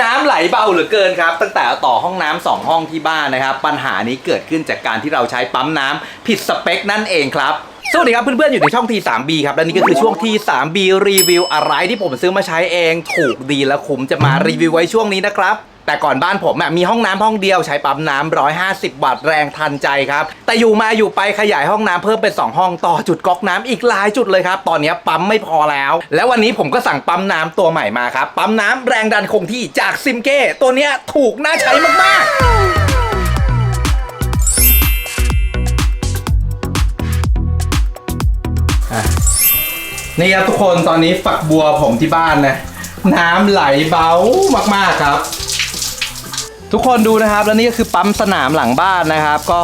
น้ำไหลเบาเหลือเกินครับ ตั้งแต่ต่อห้องน้ำสองห้องที่บ้านนะครับ ปัญหานี้เกิดขึ้นจากการที่เราใช้ปั๊มน้ำผิดสเปคนั่นเองครับสวัสดีครับเพื่อนๆอยู่ในช่อง T3B ครับและนี่ก็คือช่วง T3B รีวิวอะไรที่ผมซื้อมาใช้เองถูกดีและคุ้มจะมารีวิวไว้ช่วงนี้นะครับ แต่ก่อนบ้านผมอะมีห้องน้ำห้องเดียวใช้ปั๊มน้ำ150 วัตต์แรงทันใจครับ แต่อยู่มาอยู่ไปขยายห้องน้ำเพิ่มเป็น 2 ห้องต่อจุดก๊อกน้ำอีกหลายจุดเลยครับ ตอนนี้ปั๊มไม่พอแล้ว แล้ววันนี้ผมก็สั่งปั๊มน้ำตัวใหม่มาครับ ปั๊มน้ำแรงดันคงที่จากซิมเก้ตัวเนี้ยถูกน่าใช้มากๆ นี่ครับทุกคนตอนนี้ฝักบัวผมที่บ้านนะ น้ำไหลเบามากๆครับ ทุกคนดูนะครับ แล้วนี่ก็คือปั๊มสนามหลังบ้านนะครับ ก็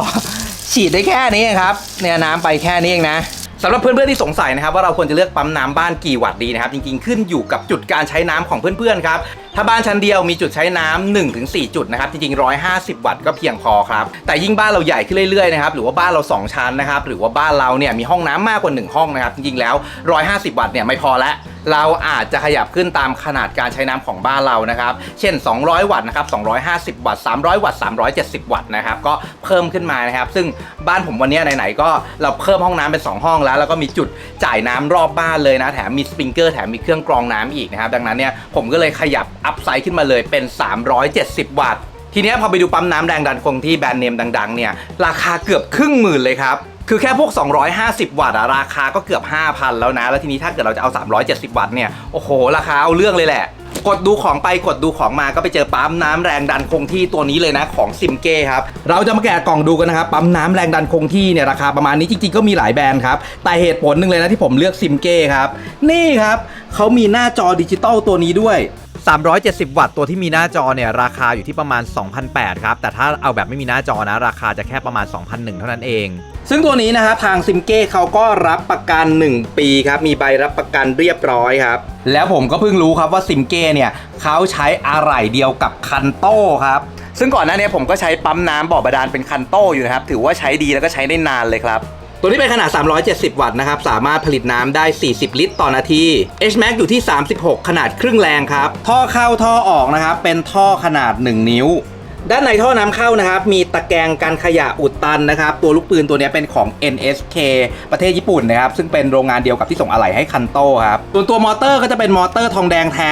ฉีดได้แค่นี้เองครับเนี่ยน้ำไปแค่นี้เองนะสำหรับเพื่อนๆที่สงสัยนะครับว่าเราควรจะเลือกปั๊มน้ำบ้านกี่วัตต์ดีนะครับจริงๆขึ้นอยู่กับจุดการใช้น้ำของเพื่อนๆครับถ้าบ้านชั้นเดียวมีจุดใช้น้ำ1-4ถึง4จุดนะครับจริงๆ 150 วัตต์ก็เพียงพอครับแต่ยิ่งบ้านเราใหญ่ขึ้นเรื่อยๆนะครับหรือว่าบ้านเรา 2 ชั้นนะครับหรือว่าบ้านเราเนี่ยมีห้องน้ำมากกว่า 1 ห้องนะครับจริงๆแล้ว 150 วัตต์เนี่ยไม่พอแล้ว เราอาจจะขยับขึ้นตามขนาดการใช้น้ำของบ้านเรานะครับ เช่น 200 วัตต์นะครับ 250 วัตต์ 300 วัตต์ 370 วัตต์นะครับ ก็เพิ่มขึ้นมานะครับ ซึ่งบ้านผมวันนี้ไหนๆก็เราเพิ่มห้องน้ำเป็น 2 ห้องแล้ว แล้วก็มีจุดจ่ายน้ำรอบบ้านเลยนะ แถมมีสปริงเกอร์ แถมมีเครื่องกรองน้ำอีกนะครับ ดังนั้นเนี่ยผมก็เลยขยับอัพไซด์ขึ้นมาเลยเป็น 370 วัตต์ ทีนี้พอไปดูปั๊มน้ำแรงดันคงที่แบรนด์เนมดังๆเนี่ยราคาเกือบครึ่งหมื่นเลยครับ คือแค่พวก 250 วัตต์ราคาก็เกือบ 5,000 แล้วนะ แล้วทีนี้ถ้าเกิดเราจะเอา 370 วัตต์เนี่ย โอ้โห ราคาเอาเรื่องเลยแหละ กดดูของไปกดดูของมาก็ไปเจอปั๊มน้ำแรงดันคงที่ตัวนี้เลยนะของซิมเก้ครับ เราจะมาแกะกล่องดูกันนะครับปั๊มน้ำแรงดันคงที่เนี่ยราคาประมาณนี้จริงๆก็มีหลายแบรนด์ครับ แต่เหตุผลหนึ่งเลยนะที่ผมเลือกซิมเก้ครับ นี่ครับเขามีหน้าจอดิจิตอลตัวนี้ด้วย 370 วัตต์ตัวที่มีหน้าจอเนี่ยราคาอยู่ที่ประมาณ2,008ครับ แต่ถ้าเอาแบบไม่มีหน้าจอนะ ราคาจะแค่ประมาณ 2,001 เท่านั้นเอง ซึ่งตัวนี้นะครับทางซิมเก้เขาก็รับประกัน 1 ปีครับ มีใบรับประกันเรียบร้อยครับ แล้วผมก็เพิ่งรู้ครับว่าซิมเก้เนี่ยเขาใช้อะไหล่เดียวกับคันโต้ครับซึ่งก่อนหน้านี้ผมก็ใช้ปั๊มน้ำบ่อบาดาลเป็นคันโต้อยู่นะครับถือว่าใช้ดีแล้วก็ใช้ได้นานเลยครับ ตัวนี้เป็นขนาด 370 วัตต์นะครับ สามารถผลิตน้ำได้ 40 ลิตรต่อนาที HMAX อยู่ที่ 36 ขนาดครึ่งแรงครับ ท่อเข้าท่อออกนะครับ เป็นท่อขนาด 1 นิ้ว ด้านในท่อน้ำเข้านะครับ มีตะแกรงกันขยะอุดตันนะครับ ตัวลูกปืนตัวนี้เป็นของ NSK ประเทศญี่ปุ่นนะครับ ซึ่งเป็นโรงงานเดียวกับที่ส่งอะไหล่ให้คันโต้ครับ ส่วนตัวมอเตอร์ก็จะเป็นมอเตอร์ทองแดงแท้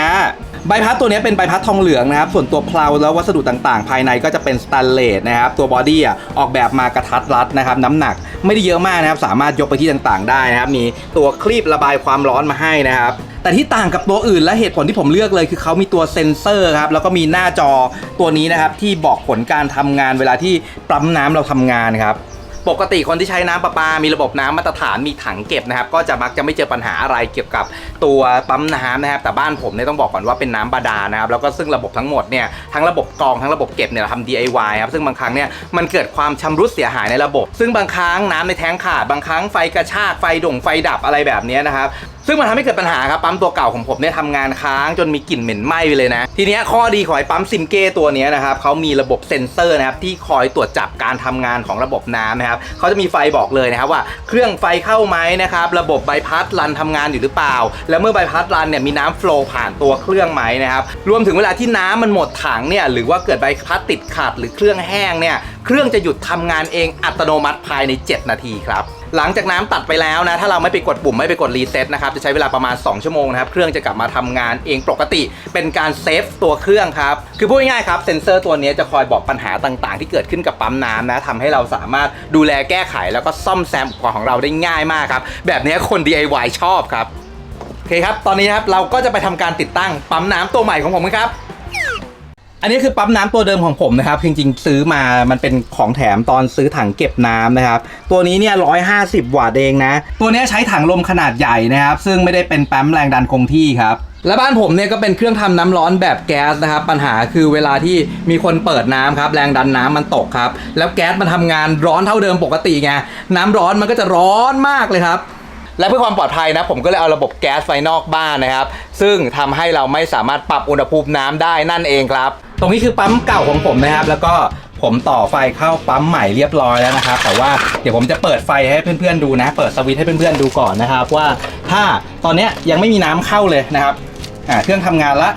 ใบพัดตัวนี้เป็นใบพัดทองเหลืองนะครับ ส่วนตัวเพลาแล้ววัสดุต่างๆ ภายในก็จะเป็นสแตนเลสนะครับ ตัวบอดี้ออกแบบมากระทัดรัดนะครับ น้ำหนักไม่ได้เยอะมากนะครับ สามารถยกไปที่ต่างๆ ได้นะครับ มีตัวคลีบระบายความร้อนมาให้นะครับแต่ที่ต่างกับตัวอื่นและเหตุผลที่ผมเลือกเลย คือเขามีตัวเซ็นเซอร์ครับแล้วก็มีหน้าจอตัวนี้นะครับที่บอกผลการทำงานเวลาที่ปั๊มน้ำเราทำงานครับ ปกติคนที่ใช้น้ำประปา มีระบบน้ำมาตรฐานมีถังเก็บนะครับ ก็จะมักจะไม่เจอปัญหาอะไรเกี่ยวกับตัวปั๊มน้ำนะครับ แต่บ้านผมเนี่ยต้องบอกก่อนว่าเป็นน้ำบาดาลนะครับ แล้วก็ซึ่งระบบทั้งหมดเนี่ยทั้งระบบกรองทั้งระบบเก็บเนี่ยเราทำ DIY ครับ ซึ่งบางครั้งเนี่ยมันเกิดความชำรุดเสียหายในระบบ ซึ่งบางครั้งน้ำในแท้งขาด บางครั้งไฟกระชาก ไฟด่งไฟดับอะไรแบบนี้นะครับ ซึ่งมันทำให้เกิดปัญหาครับปั๊มตัวเก่าของผมเนี่ยทำงานค้างจนมีกลิ่นเหม็นไหม้ไปเลยนะ ทีเนี้ยข้อดีของไอ้ปั๊มซิมเก้ตัวนี้นะครับเขามีระบบเซ็นเซอร์นะครับที่คอยตรวจจับการทำงานของระบบน้ำนะครับเขาจะมีไฟบอกเลยนะครับว่าเครื่องไฟเข้าไหมนะครับระบบใบพัดรันทำงานอยู่หรือเปล่า แล้วเมื่อใบพัดรันเนี่ยมีน้ำโฟลว์ผ่านตัวเครื่องไหมนะครับรวมถึงเวลาที่น้ำมันหมดถังเนี่ยหรือว่าเกิดใบพัดติดขัดหรือเครื่องแห้งเนี่ย เครื่องจะหยุดทำงานเองอัตโนมัติภายใน 7 นาทีครับ หลังจากน้ำตัดไปแล้วนะ ถ้าเราไม่ไปกดปุ่มไม่ไปกดรีเซ็ตนะครับ จะใช้เวลาประมาณ 2 ชั่วโมงนะครับ เครื่องจะกลับมาทำงานเองปกติ เป็นการเซฟตัวเครื่องครับ คือพูดง่ายๆครับ เซ็นเซอร์ตัวนี้จะคอยบอกปัญหาต่างๆ ที่เกิดขึ้นกับปั๊มน้ำนะทำให้เราสามารถดูแลแก้ไขแล้วก็ซ่อมแซมอุปกรณ์ของเราได้ง่ายมากครับ แบบนี้คน DIY ชอบครับ โอเคครับ ตอนนี้นะครับเราก็จะไปทำการติดตั้งปั๊มน้ำตัวใหม่ของผมกันครับ อันนี้คือปั๊มน้ำตัวเดิมของผมนะครับ จริงๆ ซื้อมามันเป็นของแถมตอนซื้อถังเก็บน้ำนะครับ ตัวนี้เนี่ย150วัตต์เองนะ ตัวนี้ใช้ถังลมขนาดใหญ่นะครับ ซึ่งไม่ได้เป็นปั๊มแรงดันคงที่ครับและบ้านผมเนี่ยก็เป็นเครื่องทำน้ำร้อนแบบแก๊สนะครับ ปัญหาคือเวลาที่มีคนเปิดน้ำครับ แรงดันน้ำมันตกครับ แล้วแก๊สมันทำงานร้อนเท่าเดิมปกติไงน้ำร้อนมันก็จะร้อนมากเลยครับ และเพื่อความปลอดภัยนะ ผมก็เลยเอาระบบแก๊สไฟนอกบ้านนะครับ ซึ่งทำให้เราไม่สามารถปรับอุณหภูมิน้ำได้นั่นเองครับ ตรงนี้คือปั๊มเก่าของผมนะครับ แล้วก็ผมต่อไฟเข้าปั๊มใหม่เรียบร้อยแล้วนะครับ แต่ว่าเดี๋ยวผมจะเปิดไฟให้เพื่อนๆดูนะ เปิดสวิตช์ให้เพื่อนๆดูก่อนนะครับ ว่าถ้าตอนนี้ยังไม่มีน้ำเข้าเลยนะครับอ่าเครื่องทำงานละ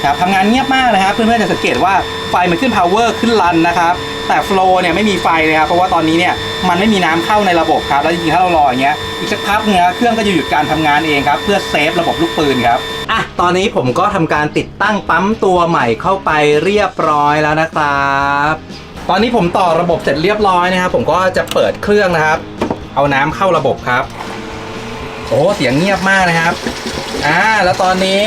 นะครับทำงานเงียบมากนะครับ เพื่อนๆจะสังเกตว่าไฟมันขึ้น power ขึ้นรันนะครับ แต่ flow เนี่ยไม่มีไฟเลยครับเพราะว่าตอนนี้เนี่ยมันไม่มีน้ำเข้าในระบบครับแล้วจริงๆถ้าเรารออย่างเงี้ยอีกสักพักเนี่ยเครื่องก็จะหยุดการทำงานเองครับเพื่อเซฟระบบลูกปืนครับอะตอนนี้ผมก็ทำการติดตั้งปั๊มตัวใหม่เข้าไปเรียบร้อยแล้วนะครับตอนนี้ผมต่อระบบเสร็จเรียบร้อยนะครับผมก็จะเปิดเครื่องนะครับ เอาน้ำเข้าระบบครับโอ้เสียงเงียบมากนะครับอ่าแล้วตอนนี้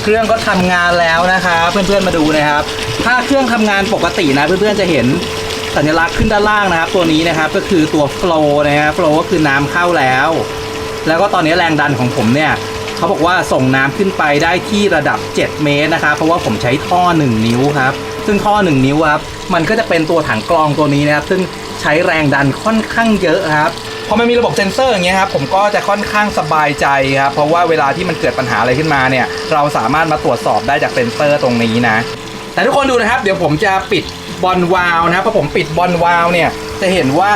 เครื่องก็ทำงานแล้วนะครับเพื่อนๆมาดูนะครับ ถ้าเครื่องทำงานปกตินะเพื่อนๆจะเห็นสัญลักษณ์ขึ้นด้านล่างนะครับ ตัวนี้นะครับก็คือตัว flow นะฮะ flow ก็คือน้ำเข้าแล้ว แล้วก็ตอนนี้แรงดันของผมเนี่ยเขาบอกว่าส่งน้ำขึ้นไปได้ที่ระดับ 7 เมตรนะครับเพราะว่าผมใช้ท่อ 1 นิ้วครับ ซึ่งท่อ 1 นิ้วครับมันก็จะเป็นตัวถังกรองตัวนี้นะครับ ซึ่งใช้แรงดันค่อนข้างเยอะครับ อมันมีระบบเซ็นเซอร์อย่างเงี้ยครับผมก็จะค่อนข้างสบายใจครับเพราะว่าเวลาที่มันเกิดปัญหาอะไรขึ้นมาเนี่ย เราสามารถมาตรวจสอบได้จากเซ็นเซอร์ตรงนี้นะ แต่ทุกคนดูนะครับ เดี๋ยวผมจะปิดบอลวาล์วนะครับพอผมปิดบอลวาล์วเนี่ยจะเห็นว่า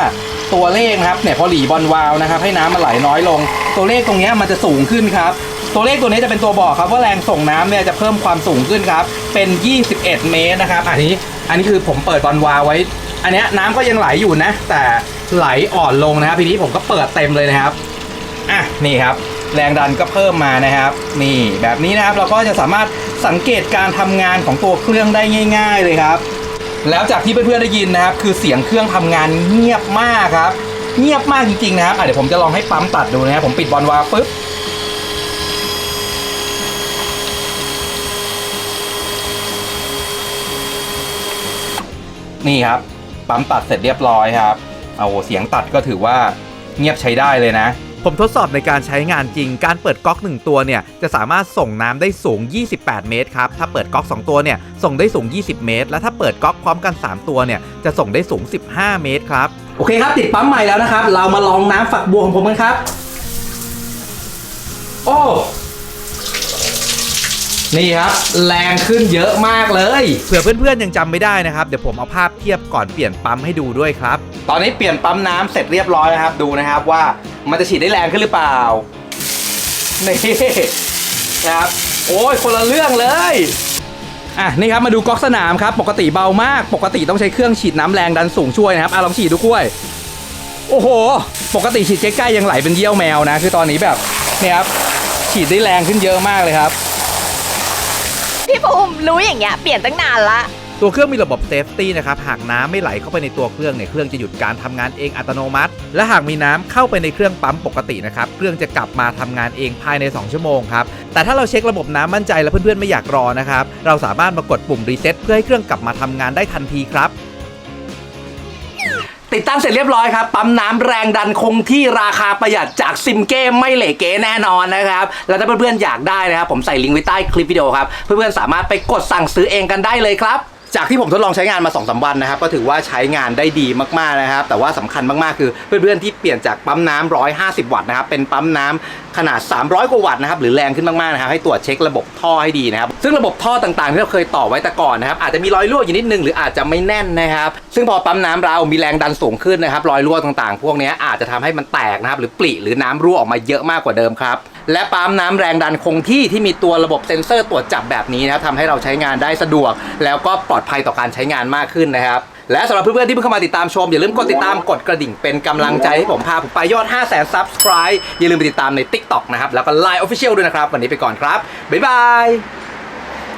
ตัวเลขนะครับเนี่ยพอหลีบอลวาล์วนะครับให้น้ำมันไหลน้อยลง ตัวเลขตรงเนี้ยมันจะสูงขึ้นครับตัวเลขตัวนี้จะเป็นตัวบอกครับว่าแรงส่งน้ำเนี่ยจะเพิ่มความสูงขึ้นครับเป็น 21 เมตรนะครับอันนี้อันนี้คือผมเปิดบอลวาล์วไว้ อันเนี้ยน้ำก็ยังไหลอยู่นะ แต่ ไหลอ่อนลงนะครับทีนี้ผมก็เปิดเต็มเลยนะครับอะนี่ครับ แรงดันก็เพิ่มมานะครับ นี่แบบนี้นะครับเราก็จะสามารถสังเกตการทำงานของตัวเครื่องได้ง่าย ๆ เลยครับ แล้วจากที่เพื่อนๆได้ยินนะครับ คือเสียงเครื่องทำงานเงียบมากครับ เงียบมากจริงๆนะครับเดี๋ยวผมจะลองให้ปั๊มตัดดูนะครับผมปิดบอลวาปุ๊บนี่ครับปั๊มตัดเสร็จเรียบร้อยครับ เอาเสียงตัดก็ถือว่าเงียบใช้ได้เลยนะ ผมทดสอบในการใช้งานจริง การเปิดก๊อก 1 ตัวเนี่ย จะสามารถส่งน้ำได้สูง 28 เมตรครับ ถ้าเปิดก๊อก 2 ตัวเนี่ย ส่งได้สูง 20 เมตร และถ้าเปิดก๊อกพร้อมกัน 3 ตัวเนี่ย จะส่งได้สูง 15 เมตรครับ โอเคครับ ติดปั๊มใหม่แล้วนะครับ เรามาลองน้ำฝักบัวของผมกันครับ โอ้ นี่ครับ แรงขึ้นเยอะมากเลย เผื่อเพื่อนๆยังจำไม่ได้นะครับ เดี๋ยวผมเอาภาพเทียบก่อนเปลี่ยนปั๊มให้ดูด้วยครับ ตอนนี้เปลี่ยนปั๊มน้ำเสร็จเรียบร้อยนะครับ ดูนะครับว่ามันจะฉีดได้แรงขึ้นหรือเปล่า นี่นะครับ โอ้ยคนละเรื่องเลยอะนี่ครับมาดูก๊อกสนามครับ ปกติเบามาก ปกติต้องใช้เครื่องฉีดน้ำแรงดันสูงช่วยนะครับอะลองฉีดดูคุ้ยโอ้โห ปกติฉีดใกล้ๆยังไหลเป็นเยี่ยวแมวนะ คือตอนนี้แบบเนี่ยครับฉีดได้แรงขึ้นเยอะมากเลยครับ พี่ภูมิรู้อย่างเงี้ยเปลี่ยนตั้งนานละ ตัวเครื่องมีระบบเซฟตี้นะครับ หากน้ำไม่ไหลเข้าไปในตัวเครื่องเนี่ยเครื่องจะหยุดการทำงานเองอัตโนมัติ และหากมีน้ำเข้าไปในเครื่องปั๊มปกตินะครับ เครื่องจะกลับมาทำงานเองภายใน 2 ชั่วโมงครับ แต่ถ้าเราเช็คระบบน้ำมั่นใจและเพื่อนๆไม่อยากรอนะครับ เราสามารถมากดปุ่มรีเซ็ตเพื่อให้เครื่องกลับมาทำงานได้ทันทีครับ ติดตั้งเสร็จเรียบร้อยครับปั๊มน้ำแรงดันคงที่ราคาประหยัดจากซิมเก้ไม่เหล่เก๋แน่นอนนะครับแล้วถ้าเพื่อนๆอยากได้นะครับผมใส่ลิงก์ไว้ใต้คลิปวิดีโอครับเพื่อนๆสามารถไปกดสั่งซื้อเองกันได้เลยครับ จากที่ผมทดลองใช้งานมา2อสวันนะครับ ก็ถือว่าใช้งานได้ดีมากๆนะครับ แต่ว่าสำคัญมากๆคือเพื่อนๆที่เปลี่ยนจากปั๊มน้ำ150 วัตต์นะครับ เป็นปั๊มน้ำขนาด 300 กว่าวัตต์นะครับ หรือแรงขึ้นมากๆนะครับ ให้ตรวจเช็คระบบท่อให้ดีนะครับ ซึ่งระบบท่อต่างๆที่เราเคยต่อไว้แต่ก่อนนะครับ อาจจะมีรอยรั่วอยู่นิดนึงหรืออาจจะไม่แน่นนะครับ ซึ่งพอปั๊มน้ำเรามีแรงดันสูงขึ้นนะครับ รอยรั่วต่างๆ พวกนี้อาจจะทำให้มันแตกนะครับ หรือปริหรือน้ำรั่วออกมาเยอะมากกว่าเดิมครับ และปั๊มน้ำแรงดันคงที่ที่มีตัวระบบเซ็นเซอร์ตรวจจับแบบนี้นะครับทำให้เราใช้งานได้สะดวก แล้วก็ปลอดภัยต่อการใช้งานมากขึ้นนะครับและสำหรับเพื่อนๆที่เพิ่งเข้ามาติดตามชม อย่าลืมกดติดตามกดกระดิ่งเป็นกำลังใจให้ผมพาผมไปยอด 5 0 0 0 0 0 subscribe อย่าลืมไปติดตามใน TikTok นะครับ แล้วก็ Line Official ด้วยนะครับ วันนี้ไปก่อนครับ บ๊ายบาย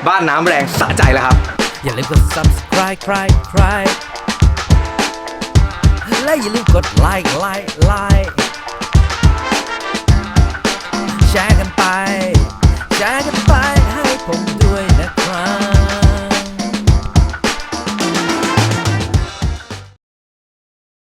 บ้านน้ำแรงสะใจแล้วครับ อย่าลืมกด subscribe ใครใครและอย่าลืมกดไลค์ไลค์ไลค์ แชร์กันไป แชร์กันไปให้ผมด้วย